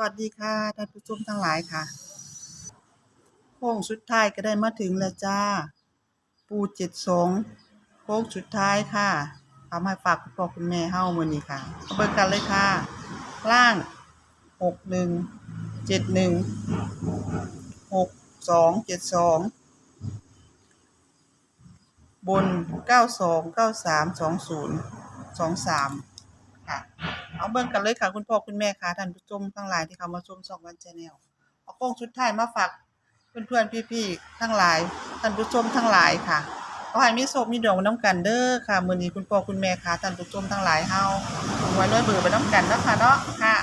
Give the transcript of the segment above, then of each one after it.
วัสดีค่ะท่านผู้ชมทั้งหลายค่ะโค้งสุดท้ายก็ได้มาถึงแล้วจ้า ปูเจ็ดสองโค้งสุดท้ายค่ะเอามาฝากคุณพ่อคุณแม่เฮ้ามือนี้ค่ะเบิ่งกันเลยค่ะ ล่างหกหนึ่งเจ็ดหนึ่งหกสองเจ็ดสองบนเก้าสองเก้าสามสองศูนย์สองสาม เอาเบิ่งกันเลยค่ะ คุณพ่อคุณแม่ค่ะท่านผู้ชมทั้งหลายที่เข้ามาชมช่องวันแชนแนลเอาโค้งสุดท้ายมาฝากเพื่อนๆพี่ๆทั้งหลายท่านผู้ชมทั้งหลายค่ะขอให้มีโชคมีดวงน้ำกันเด้อค่ะมื้อนี้คุณพ่อคุณแม่ค่ะท่านผู้ชมทั้งหลายเฮาไว้ร้อยเบอร์ไปน้ำกันเนาะค่ะเนาะค่ะ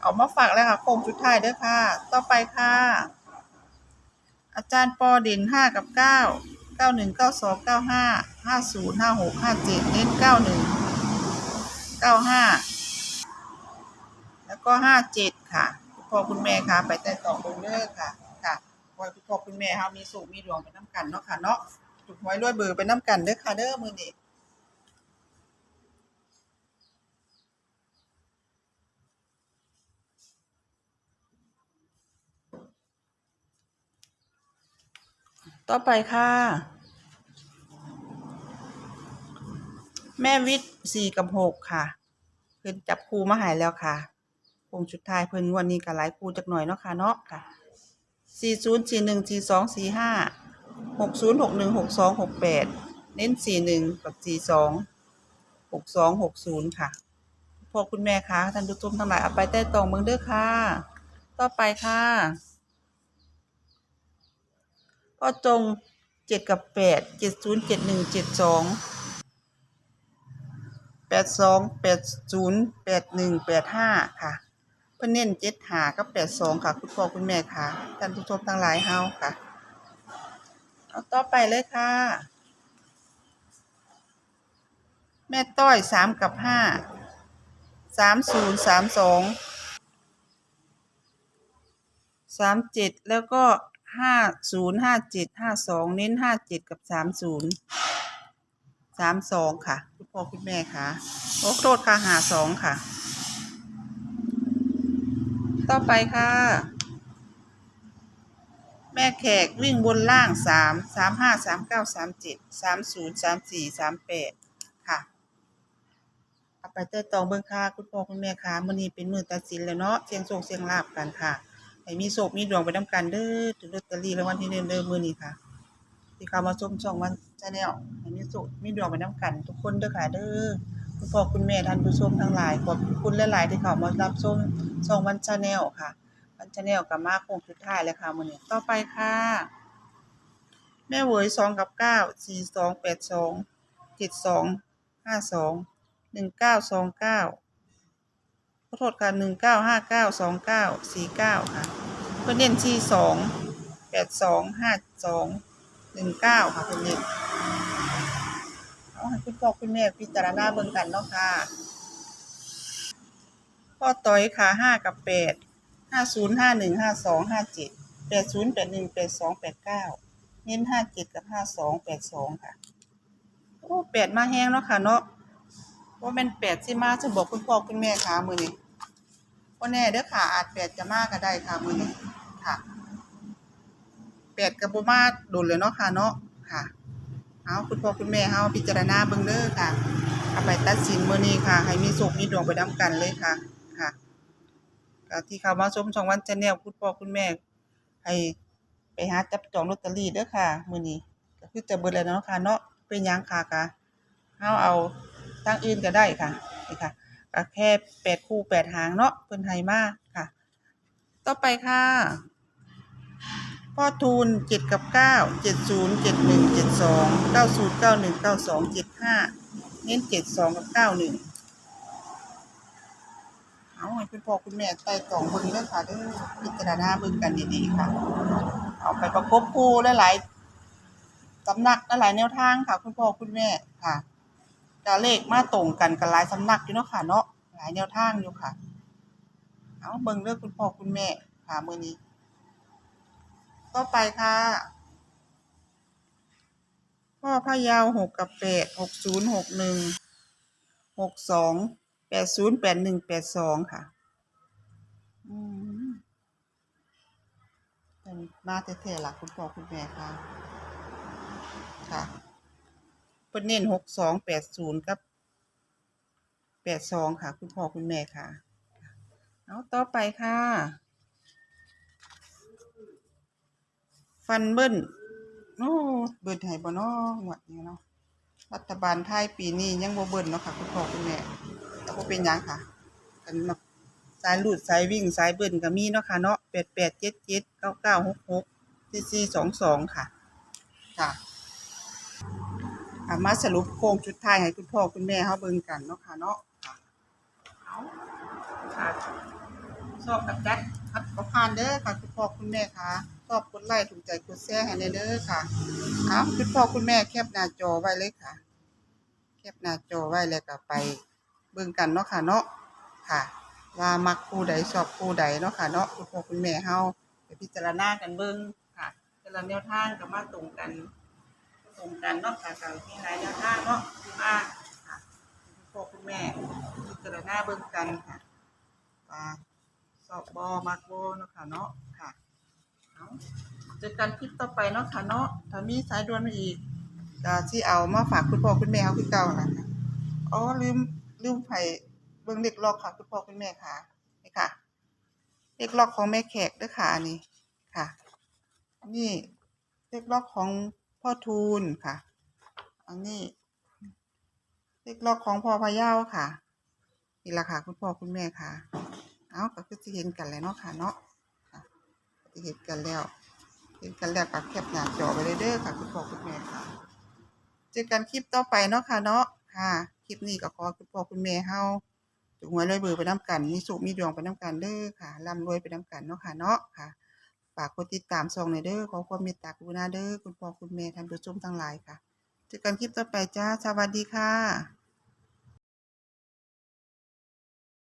เอามาฝากแล้วค่ะโค้งสุดท้ายเด้อค่ะ ต่อไปค่ะ อาจารย์ปอเด่นห้ากับเก้าเก้าหนึ่งเก้าสองเก้าห้าห้าศูนย์ห้าหกห้าเจ็ดเน้นเก้าหนึ่งเก้าห้า ก็ห้าเจ็ดค่ะคุณพ่อคุณแม่ค่ะ ไปแต่ต่อเบงเด้อค่ะ ค่ะขอให้คุณพ่อคุณแม่เฮามีสุขมีดวงไปน้ำกันเนาะค่ะเนาะถูกหวยรวยเบอร์ไปน้ำกันเด้อค่ะเด้อมือนี้ต่อไปค่ะ แม่วิทย์สี่กับหกค่ะเพิ่นจับครูมาหายแล้วค่ะ งชุดท้ายเพิ่นงวันนี้ก็หลายคู่จักหน่อยเนาะค่ะเนาะค่ะสี่ศูนย์สี่หนึ่งสี่สองสี่ห้าหกศูนย์หกหนึ่งหกสองหกแปดเน้นสี่หนึ่งกับสี่สองหกสองหกศูนย์ค่ะพอคุณแม่คะท่านผู้ชมทั้งหลายเอาไปใต้ตองเมืองเด้อค่ะ ต่อไปค่ะพ่อจงเจ็ดกับแปดเจ็ดศูนย์เจ็ดหนึ่งเจ็ดสองแปดสองแปดศูนย์แปดหนึ่งแปดห้าค่ะ พื่อเน้นเจ็ดหากับแปดสองค่ะ คุณพ่อคุณแม่ค่ะท่านผู้ชมทั้งหลายเฮาค่ะ เอาต่อไปเลยค่ะ แม่ต้อยสามกับห้าสามศูนย์สามสองสามเจ็ดแล้วก็ห้าศูนย์ห้าเจ็ดห้าสองเน้นห้าเจ็ดกับสามศูนย์สามสองค่ะ คุณพ่อคุณแม่ค่ะโอ้โทษค่ะหาสองค่ะ ต่อไปค่ะ แม่แขกวิ่งบนล่างสามสามห้าสามเก้าสามเจ็ดสามศูนย์สามสี่สามแปดค่ะเอาไปเต้ยตองเบิ้งค่ะคุณพ่อคุณแม่ค่ะมื้อนี้เป็นมือตัดสินแล้วเนาะเสียงโศกเสียงลาบกันค่ะให้มีโศกมีดวงไปนํกันเด้อถึงลอตเตอรี่รางวัลที่หนึ่งเด้อมื้อนี้ค่ะที่เข้ามาชมช่องวันชาแนลให้มีสุขมีดวงไปน้ำกัน ทุกคนเด้อค่ะเด้อ คุณพ่อคุณแม่ท่านผู้ชมทั้งหลาย ขอบคุณหลายๆที่เข้ามารับชมช่องวันชาแนลค่ะ วันชาแนลกับมาคงสุดท้ายแล้วค่ะมื้อนี้ต่อไปค่ะ แม่เหวยสองกับเก้าสี่สองแปดสองเจ็ดสองห้าสองหนึ่งเก้าสองเก้าขอโทษค่ะหนึ่งเก้าห้าเก้าสองเก้าสี่เก้าค่ะเพื่อนเน้นที่สองแปดสองห้าสองหนึ่งเก้าค่ะคุณเน็ตเอาให้ คุณพ่อคุณแม่พิจารณาเบิ่งกันเนาะค่ะพ่อต้อยค่ะห้ากับแปดห้าศูนย์ห้าหนึ่งห้าสองห้าเจ็ดแปดศูนย์แปดหนึ่งแปดสองแปดเก้าเน้นห้าเจ็ดกับห้าสองแปดสองค่ะโอ้แปดมาแห้งเนาะค่ะเนาะว่าเป็นแปดที่มาจะบอกคุณพ่อคุณแม่ค่ะมือนี้ว่าแน่เด้อค่ะอาจแปดจะมากก็ได้ค่ะมือนี้ค่ะแปดกับโบมาโดนเลยเนาะค่ะเนาะค่ะ เอาคุณพ่อคุณแม่เฮาพิจารณาเบิ่งเด้อค่ะเอาไปตัดสินมื้อนี้ค่ะ ให้มีสุขมีดวงไปนํกันเลยค่ะค่ะก็ที่เข้ามาชมช่องวันชาแนลคุณพ่อคุณแม่ให้ไปหาจับจองลอตเตอรี่เด้อค่ะมื้อนี้ก็คือจะเบิดแล้วเนาะค่ะเนาะเป็นยังค่ะกะเฮาเอาทางอื่นก็ได้ค่ะนี่ค่ะก็แค่แปดคู่แปดหางเนาะเพิ่นให้มาค่ะ ต่อไปค่ะ พ่อทูลเจ็ดกับเก้าเจ็ดศูนย์เจ็ดหนึ่งเจ็ดสองเก้าศูนย์เก้าหนึ่งเก้าสองเจ็ดห้าเน้นเจ็ดสองกับเก้าหนึ่งเอาให้คุณพ่อคุณแม่ไต่ตองเบิ่งเด้อค่ะเด้อพิจารณาเบิ่งกันดีๆค่ะ เอาไปประกบคู่หลายๆสำนักหลายแนวทางค่ะ คุณพ่อคุณแม่ค่ะกาเลขมาตรงกันกับหลายสำนักอยู่เนาะค่ะเนาะหลายแนวทางอยู่ค่ะ เอาเบิ่งเด้อคุณพ่อคุณแม่ค่ะมื้อนี้ ต่อไปค่ะพ่อพะเยาวหกกับแปดหกศูนย์หกหนึ่งหกสองแปดศูนย์แปดหนึ่งแปดสองค่ะอืมมาแท้ๆล่ะคุณพ่อคุณแม่ค่ะ ค่ะเพิ่นเน้นหกสองแปดศูนย์กับแปดสองค่ะ คุณพ่อคุณแม่ค่ะ เอาต่อไปค่ะ ฟันเบิ้ลโอ้เบิ้ลให้บ่เนาะงวดนี้เนาะรัฐบาลไทยปีนี้ยังบ่เบิ้ลเนาะค่ะ คุณพ่อคุณแม่แต่บ่เป็นหยังค่ะกันมาสายลูดสายวิ่งสายเบิ้ลก็มีเนาะค่ะเนาะ8877 9966 4422ค่ะ ค่ะอะมาสรุปโครงชุดท้ายให้คุณพ่อคุณแม่เฮาเบิ่งกันเนาะค่ะเนาะค่ะชอบกับแจัดคัดบ่ผ่านเด้อค่ะคุณพ่อคุณแม่ค่ะ ชอบกดไลค์ถูกใจกดแชร์ให้แน่เด้อค่ะเอาคุณพ่อคุณแม่แคปหน้าจอไว้เลยค่ะ แคปหน้าจอไว้แล้วก็ไปเบิ่งกันเนาะค่ะเนาะค่ะ ว่ามักคู่ใดชอบคู่ใดเนาะค่ะเนาะคุณพ่อคุณแม่เฮาไปพิจารณากันเบิ่งค่ะแต่ละแนวทางก็มาตรงกันตรงกันเนาะค่ะกับมีหลายแนวทางเนาะมาค่ะคุณพ่อคุณแม่พิจารณาเบิ่งกันค่ะว่าสอบบอมักบอเนาะค่ะเนาะค่ะ เอาเจอกันคลิปต่อไปเนาะค่ะเนาะถ้ามีสายด่วนมาอีกก็ที่เอามาฝากคุณพ่อคุณแม่เอาคือเก่าล่ะค่ะอ๋อลืมลืมไผเบิ่งเด็กล็อกค่ะคุณพ่อคุณแม่ค่ะนี่ค่ะเด็กล็อกของแม่แขกเด้อค่ะอันนี้ค่ะนี่เลขล็อกของพ่อทูลค่ะ อันนี้เลขล็อกของพ่อพะเยาค่ะนี่ละค่ะ คุณพ่อคุณแม่ค่ะ เอาก็คือจะเห็นกันแล้วเนาะค่ะเนาะ เห็นกันแล้วเห็นกันแล้วก็แคปหน้าจอไปเลยเด้อค่ะคุณพ่อคุณแม่ค่ะ เจอกันคลิปต่อไปเนาะค่ะเนาะค่ะคลิปนี้ก็ขอคุณพ่อคุณแม่เฮาถูกหวยรวยเบอร์ไปน้ำกัน มีสุขมีดวงไปน้ำกันเด้อค่ะร่ำรวยไปน้ำกันเนาะค่ะเนาะค่ะฝากกดติดตามช่องหน่อยเด้อขอความเมตตากรุณาเด้อคุณพ่อคุณแม่ท่านผู้ชมทั้งหลายค่ะเจอกันคลิปต่อไปจ้าสวัสดีค่ะ